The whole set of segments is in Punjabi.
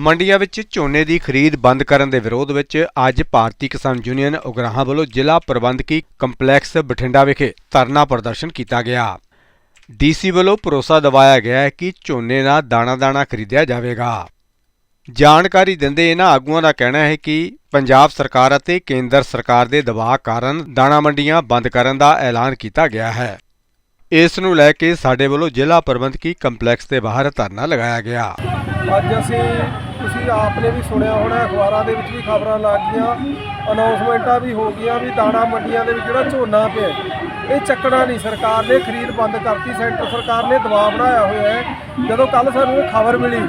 ਮੰਡੀਆਂ ਵਿੱਚ ਝੋਨੇ ਦੀ ਖਰੀਦ ਬੰਦ ਕਰਨ ਦੇ ਵਿਰੋਧ ਵਿੱਚ ਅੱਜ ਭਾਰਤੀ ਕਿਸਾਨ ਯੂਨੀਅਨ ਉਗਰਾਹਾਂ ਵੱਲੋਂ ਜ਼ਿਲ੍ਹਾ ਪ੍ਰਬੰਧਕੀ ਕੰਪਲੈਕਸ ਬਠਿੰਡਾ ਵਿਖੇ ਧਰਨਾ ਪ੍ਰਦਰਸ਼ਨ ਕੀਤਾ ਗਿਆ। ਡੀਸੀ ਵੱਲੋਂ ਭਰੋਸਾ ਦਿਵਾਇਆ ਗਿਆ ਹੈ ਕਿ ਝੋਨੇ ਦਾ ਦਾਣਾ-ਦਾਣਾ ਖਰੀਦਿਆ ਜਾਵੇਗਾ। ਜਾਣਕਾਰੀ ਦਿੰਦੇ ਇਹਨਾਂ ਆਗੂਆਂ ਦਾ ਕਹਿਣਾ ਹੈ ਕਿ ਪੰਜਾਬ ਸਰਕਾਰ ਅਤੇ ਕੇਂਦਰ ਸਰਕਾਰ ਦੇ ਦਬਾਅ ਕਾਰਨ ਦਾਣਾ ਮੰਡੀਆਂ ਬੰਦ ਕਰਨ ਦਾ ਐਲਾਨ ਕੀਤਾ ਗਿਆ ਹੈ। ਇਸ ਨੂੰ ਲੈ ਕੇ ਸਾਡੇ ਵੱਲੋਂ ਜ਼ਿਲ੍ਹਾ ਪ੍ਰਬੰਧਕੀ ਕੰਪਲੈਕਸ ਦੇ ਬਾਹਰ ਧਰਨਾ ਲਗਾਇਆ ਗਿਆ। ਅੱਜ ਅਸੀਂ ਤੁਸੀਂ ਆਪ ਨੇ ਵੀ ਸੁਣਿਆ ਹੋਣਾ, ਅਖਬਾਰਾਂ ਦੇ ਵਿੱਚ ਵੀ ਖਬਰਾਂ ਲੱਗ ਗਈਆਂ ਅਨਾਉਂਸਮੈਂਟਾਂ ਵੀ ਹੋ ਗਈਆਂ ਵੀ ਦਾਣਾ ਮੰਡੀਆਂ ਦੇ ਵਿੱਚ ਜਿਹੜਾ ਝੋਨਾ ਪਿਆ ਇਹ ਚੱਕਣਾ ਨਹੀਂ। ਸਰਕਾਰ ਨੇ ਖਰੀਦ ਬੰਦ ਕਰਤੀ, ਸੈਂਟਰ ਸਰਕਾਰ ਨੇ ਦਬਾਅ ਬਣਾਇਆ ਹੋਇਆ ਹੈ। ਜਦੋਂ ਕੱਲ ਸਾਨੂੰ ਇਹ ਖਬਰ ਮਿਲੀ,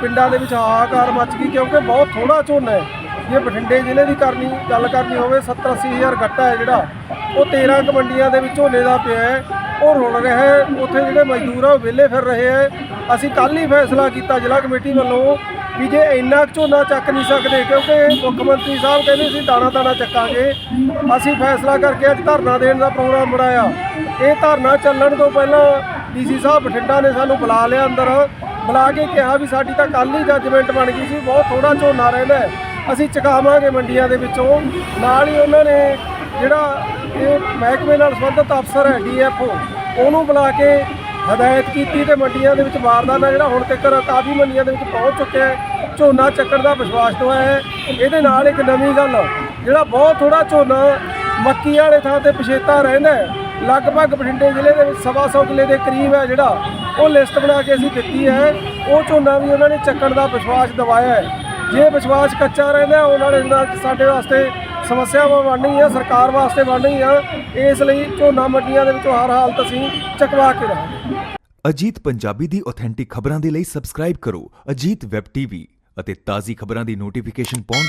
ਪਿੰਡਾਂ ਦੇ ਵਿੱਚ ਹਾਹਾਕਾਰ ਮਚ ਗਈ ਕਿਉਂਕਿ ਬਹੁਤ ਥੋੜਾ ਝੋਨਾ ਹੈ। ਜੇ ਬਠਿੰਡੇ ਜ਼ਿਲ੍ਹੇ ਦੀ ਕਰਨੀ, ਗੱਲ ਕਰਨੀ ਹੋਵੇ 70 ਅੱਸੀ ਹਜ਼ਾਰ ਗੱਟਾ ਹੈ ਜਿਹੜਾ, ਉਹ 13 ਕੁ ਮੰਡੀਆਂ ਦੇ ਵਿੱਚ ਝੋਨੇ ਦਾ ਪਿਆ ਹੈ। ਉਹ ਰੁਲ ਰਿਹਾ ਹੈ, ਉੱਥੇ ਜਿਹੜੇ ਮਜ਼ਦੂਰ ਆ, ਉਹ ਵਿਹਲੇ ਫਿਰ ਰਹੇ ਹੈ। ਅਸੀਂ ਕੱਲ ਹੀ ਫੈਸਲਾ ਕੀਤਾ, ਜ਼ਿਲ੍ਹਾ ਕਮੇਟੀ ਵੱਲੋਂ ਵੀ ਜੇ ਇੰਨਾ ਕੁ ਝੋਨਾ ਚੱਕ ਨਹੀਂ ਸਕਦੇ, ਕਿਉਂਕਿ ਮੁੱਖ ਮੰਤਰੀ ਸਾਹਿਬ ਕਹਿੰਦੇ ਸੀ ਦਾਣਾ ਦਾਣਾ ਚੱਕਾਂਗੇ। ਅਸੀਂ ਫੈਸਲਾ ਕਰਕੇ ਅੱਜ ਧਰਨਾ ਦੇਣ ਦਾ ਪ੍ਰੋਗਰਾਮ ਬਣਾਇਆ। ਇਹ ਧਰਨਾ ਚੱਲਣ ਤੋਂ ਪਹਿਲਾਂ ਡੀਸੀ ਸਾਹਿਬ ਬਠਿੰਡਾ ਨੇ ਸਾਨੂੰ ਬੁਲਾ ਲਿਆ ਅੰਦਰ। ਬੁਲਾ ਕੇ ਕਿਹਾ ਵੀ ਸਾਡੀ ਤਾਂ ਕੱਲ ਹੀ ਜੱਜਮੈਂਟ ਬਣ ਗਈ ਸੀ, ਬਹੁਤ ਥੋੜਾ ਝੋਨਾ ਰਹਿੰਦਾ ਅਸੀਂ ਚੁਕਾਵਾਂਗੇ ਮੰਡੀਆਂ ਦੇ ਵਿੱਚੋਂ। ਨਾਲ ਹੀ ਉਹਨਾਂ ਨੇ ਜਿਹੜਾ ਇਹ ਮਹਿਕਮੇ ਨਾਲ ਸੰਬੰਧਿਤ ਅਫਸਰ ਹੈ ਡੀਐਫਓ ਉਹਨੂੰ ਬੁਲਾ ਕੇ ਹਦਾਇਤ ਕੀਤੀ ਤੇ ਮੰਡੀਆਂ ਦੇ ਵਿੱਚ ਬਾਰਦਾਨਾ ਜਿਹੜਾ ਹੁਣ ਤੱਕ ਕਾਫੀ ਮੰਡੀਆਂ ਦੇ ਵਿੱਚ ਪਹੁੰਚ ਚੁੱਕਿਆ ਹੈ। ਝੋਨਾ ਚੱਕਣ ਦਾ ਵਿਸ਼ਵਾਸ ਦਵਾਇਆ ਹੈ। ਇਹਦੇ ਨਾਲ ਇੱਕ ਨਵੀਂ ਗੱਲ ਜਿਹੜਾ ਬਹੁਤ ਥੋੜਾ ਝੋਨਾ ਮੱਕੀ ਵਾਲੇ ਥਾਂ ਤੇ ਪਛੇਤਾ ਰਹਿੰਦਾ ਹੈ, ਲਗਭਗ ਬਠਿੰਡੇ ਜ਼ਿਲ੍ਹੇ ਦੇ ਵਿੱਚ ਸਵਾ ਸੌ ਕਿੱਲੇ ਦੇ ਕਰੀਬ ਹੈ ਜਿਹੜਾ, ਉਹ ਲਿਸਟ ਬਣਾ ਕੇ ਅਸੀਂ ਦਿੱਤੀ ਹੈ। ਉਹ ਝੋਨਾ ਵੀ ਉਹਨਾਂ ਨੇ ਚੱਕਣ ਦਾ ਵਿਸ਼ਵਾਸ ਦਵਾਇਆ ਹੈ। ਜੇ ਵਿਸ਼ਵਾਸ ਕੱਚਾ ਰਹਿੰਦਾ ਉਹਨਾਂ ਨੇ ਸਾਡੇ ਵਾਸਤੇ ਸਮੱਸਿਆਵਾਂ ਬਣਨਗੀਆਂ ਸਰਕਾਰ ਵਾਸਤੇ ਬਣਨੀ ਆ ਇਸ ਲਈ ਝੋਨਾ ਮੰਡੀਆਂ ਦੇ ਵਿੱਚੋਂ ਹਰ ਹਾਲਤ ਅਸੀਂ ਚੱਕਵਾ ਕੇ ਰਹਾਂਗੇ ਅਜੀਤ ਪੰਜਾਬੀ ਦੀ ਆਥੈਂਟਿਕ ਖਬਰਾਂ ਦੇ ਲਈ ਸਬਸਕ੍ਰਾਈਬ ਕਰੋ। ਅਜੀਤ ਵੈਬ ਟੀਵੀ ਅਤੇ ਤਾਜ਼ੀ ਖਬਰਾਂ ਦੀ ਨੋਟੀਫਿਕੇਸ਼ਨ ਪਾਉਣ